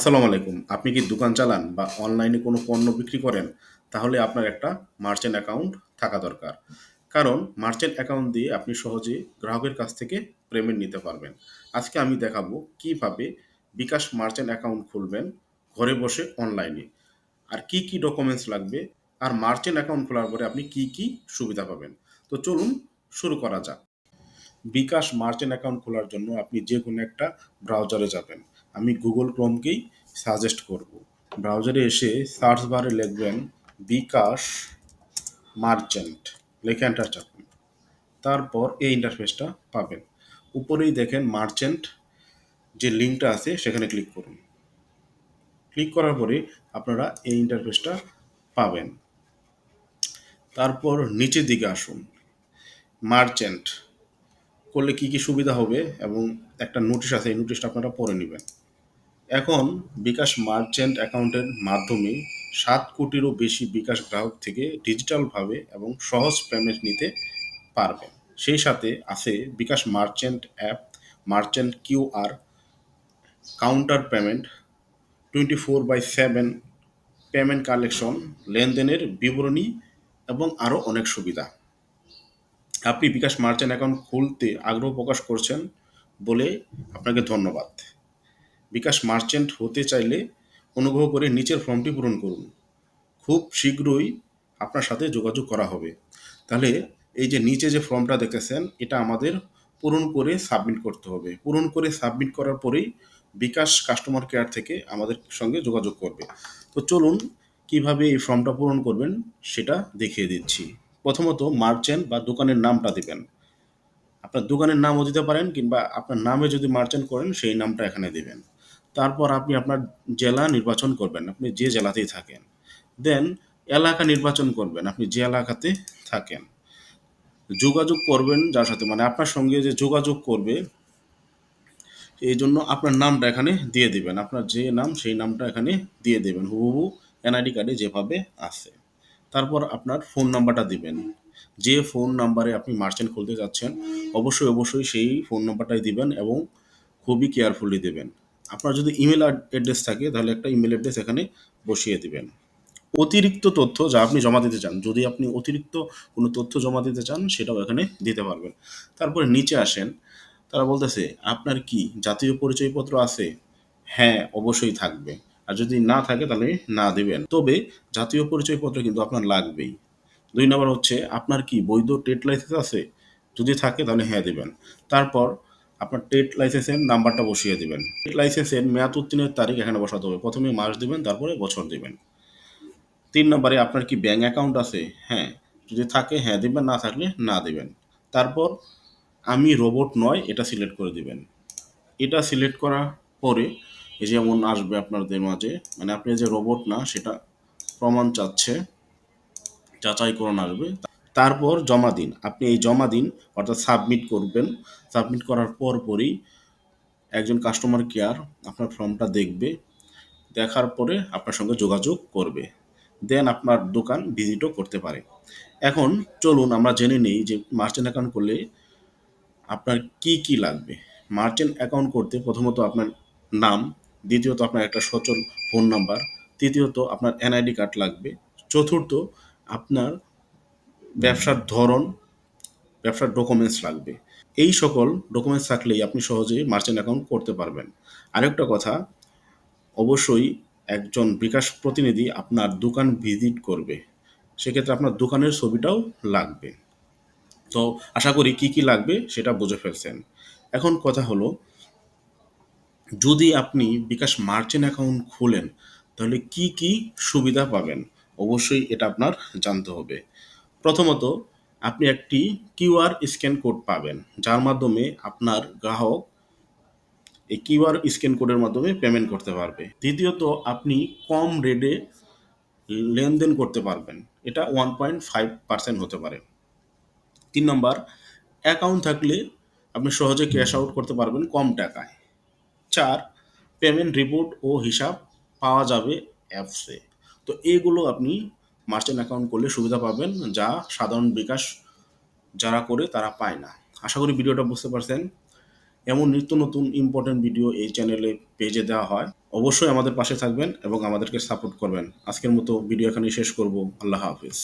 আসসালামু আলাইকুম। আপনি কি দোকান চালান বা অনলাইনে কোনো পণ্য বিক্রি করেন? তাহলে আপনার একটা মার্চেন্ট অ্যাকাউন্ট থাকা দরকার। কারণ মার্চেন্ট অ্যাকাউন্ট দিয়ে আপনি সহজে গ্রাহকের কাছ থেকে পেমেন্ট নিতে পারবেন। আজকে আমি দেখাবো কীভাবে বিকাশ মার্চেন্ট অ্যাকাউন্ট খুলবেন ঘরে বসে অনলাইনে। আর কি কি ডকুমেন্টস লাগবে? আর মার্চেন্ট অ্যাকাউন্ট খোলার পরে আপনি কি কি সুবিধা পাবেন? তো চলুন শুরু করা যাক। বিকাশ মার্চেন্ট অ্যাকাউন্ট খোলার জন্য আপনি যে কোনো একটা ব্রাউজারে যাবেন। আমি গুগল ক্রোমকেই সাজেস্ট করব। ব্রাউজারে এসে সার্চ বারে লিখবেন, বিকাশ মার্চেন্ট লেখে এন্টার চাপুন। তারপর এই ইন্টারফেসটা পাবেন। উপরেই দেখেন মার্চেন্ট যে লিঙ্কটা আছে, সেখানে ক্লিক করুন। ক্লিক করার পরে আপনারা এই ইন্টারফেসটা পাবেন। তারপর নিচের দিকে আসুন। মার্চেন্ট করলে কি কি সুবিধা হবে এবং একটা নোটিশ আছে, এই নোটিশটা আপনারা পড়ে নেবেন। এখন বিকাশ মার্চেন্ট অ্যাকাউন্টের মাধ্যমে সাত কোটিরও বেশি বিকাশ গ্রাহক থেকে ডিজিটালভাবে এবং সহজ পেমেন্ট নিতে পারবেন। সেই সাথে আছে bKash merchant app merchant QR counter payment twenty four by seven payment collection লেনদেনের বিবরণী এবং আরও অনেক সুবিধা। আপনি বিকাশ মার্চেন্ট অ্যাকাউন্ট খুলতে আগ্রহ প্রকাশ করছেন বলে আপনাকে ধন্যবাদ। বিকাশ মার্চেন্ট হতে চাইলে অনুগ্রহ করে নিচের ফর্মটি পূরণ করুন। খুব শীঘ্রই আপনার সাথে যোগাযোগ করা হবে। তাহলে এই যে নিচে যে ফর্মটা দেখেছেন এটা আমাদের পূরণ করে সাবমিট করতে হবে। পূরণ করে সাবমিট করার পরেই বিকাশ কাস্টমার কেয়ার থেকে আমাদের সঙ্গে যোগাযোগ করবে। তো চলুন কীভাবে এই ফর্মটা পূরণ করবেন সেটা দেখিয়ে দিচ্ছি। প্রথমত মার্চেন্ট বা দোকানের নামটা দিবেন। আপনার দোকানের নামও দিতে পারেন কিংবা আপনার নামে যদি মার্চেন্ট করেন, সেই নামটা এখানে দিবেন। তারপর আপনি আপনার জেলা নির্বাচন করবেন, আপনি যে জেলাতেই থাকেন। দেন এলাকা নির্বাচন করবেন, আপনি যে এলাকাতে থাকেন। যোগাযোগ করবেন যার সাথে মানে আপনার সঙ্গে যে যোগাযোগ করবে, এই জন্য আপনার নামটা এখানে দিয়ে দিবেন। আপনার যে নাম, সেই নামটা এখানে দিয়ে দেবেন। হুবহু এনআইডি কার্ডে যেভাবে আছে। তারপর আপনার ফোন নাম্বারটা দিবেন। যে ফোন নাম্বারে আপনি মার্চেন্ট খুলতে যাচ্ছেন, অবশ্যই অবশ্যই সেই ফোন নাম্বারটাই দিবেন এবং খুবই কেয়ারফুলি দেবেন। আপনার যদি ইমেল অ্যাড্রেস থাকে, তাহলে একটা ইমেল অ্যাড্রেস এখানে বসিয়ে দিবেন। অতিরিক্ত তথ্য যা আপনি জমা দিতে চান, যদি আপনি অতিরিক্ত কোনো তথ্য জমা দিতে চান, সেটাও এখানে দিতে পারবেন। তারপরে নিচে আসেন, তারা বলতেছে, আপনার কি জাতীয় পরিচয়পত্র আছে? হ্যাঁ অবশ্যই থাকবে। আর যদি না থাকে তাহলে না দেবেন। তবে জাতীয় পরিচয়পত্র কিন্তু আপনার লাগবেই। দুই নম্বর হচ্ছে, আপনার কি বৈধ ট্রেড লাইসেন্স আছে? যদি থাকে তাহলে হ্যাঁ দেবেন। তারপর আপনার ট্রেড লাইসেন্সের নাম্বারটা বসিয়ে দেবেন। ট্রেড লাইসেন্সের মেয়াদ উত্তীর্ণের তারিখ এখানে বসাতে হবে। প্রথমে মাস দেবেন, তারপরে বছর দেবেন। তিন নম্বরে আপনার কি ব্যাঙ্ক অ্যাকাউন্ট আছে? হ্যাঁ। যদি থাকে হ্যাঁ দেবেন, না থাকলে না দেবেন। তারপর আমি রোবট নয়, এটা সিলেক্ট করে দিবেন। এটা সিলেক্ট করার পরে যেমন আসবে আপনাদের মাঝে মানে আপনি যে রোবট না, সেটা প্রমাণ চাচ্ছে যাচাইকরণ আসবে। তারপর জমা দিন। আপনি এই জমা দিন, অর্থাৎ সাবমিট করবেন। সাবমিট করার পর পরই একজন কাস্টমার কেয়ার আপনার ফর্মটা দেখবে, দেখার পরে আপনার সঙ্গে যোগাযোগ করবে। দেন আপনার দোকান ভিজিটও করতে পারে। এখন চলুন আমরা জেনে নিই যে মার্চেন্ট অ্যাকাউন্ট করলে আপনার কি কি লাগবে। মার্চেন্ট অ্যাকাউন্ট করতে প্রথমত আপনার নাম দ্বিতীয়ত আপনার একটা সচল ফোন নাম্বার তৃতীয়ত আপনার এনআইডি কার্ড লাগবে, চতুর্থ আপনার ব্যবসার ধরন, ব্যবসার ডকুমেন্টস লাগবে। এই সকল ডকুমেন্টস থাকলেই আপনি সহজেই মার্চেন্ট অ্যাকাউন্ট করতে পারবেন। আরেকটা কথা, অবশ্যই একজন বিকাশ প্রতিনিধি আপনার দোকান ভিজিট করবে, সেক্ষেত্রে আপনার দোকানের ছবিটাও লাগবে। তো আশা করি কি কি লাগবে সেটা বুঝে ফেলছেন। এখন কথা হলো যদি আপনি বিকাশ মার্চেন্ট অ্যাকাউন্ট খোলেন, তাহলে কি কি সুবিধা পাবেন? অবশ্যই এটা আপনার জানতে হবে। প্রথমত, আপনি একটি কিউআর স্ক্যান কোড পাবেন, যার মাধ্যমে আপনার গ্রাহক এই কিউআর স্ক্যান কোডের মাধ্যমে পেমেন্ট করতে পারবে। দ্বিতীয়ত, আপনি কম রেটে লেনদেন করতে পারবেন, এটা ওয়ান পয়েন্ট ফাইভ পার্সেন্ট হতে পারে। তিন নম্বর, অ্যাকাউন্ট থাকলে আপনি সহজে ক্যাশ আউট করতে পারবেন কম টাকায়। চার পেমেন্ট রিপোর্ট ও হিসাব পাওয়া যাবে অ্যাপসে। তো এইগুলো আপনি মার্চেন্ট অ্যাকাউন্ট করলে সুবিধা পাবেন, যা সাধারণ বিকাশ যারা করে তারা পায় না। আশা করি ভিডিওটা বুঝতে পারছেন। এমন নিত্য নতুন ইম্পর্টেন্ট ভিডিও এই চ্যানেলে পেজে দেওয়া হয়। অবশ্যই আমাদের পাশে থাকবেন এবং আমাদেরকে সাপোর্ট করবেন। আজকের মতো ভিডিও এখানেই শেষ করব। আল্লাহ হাফিজ।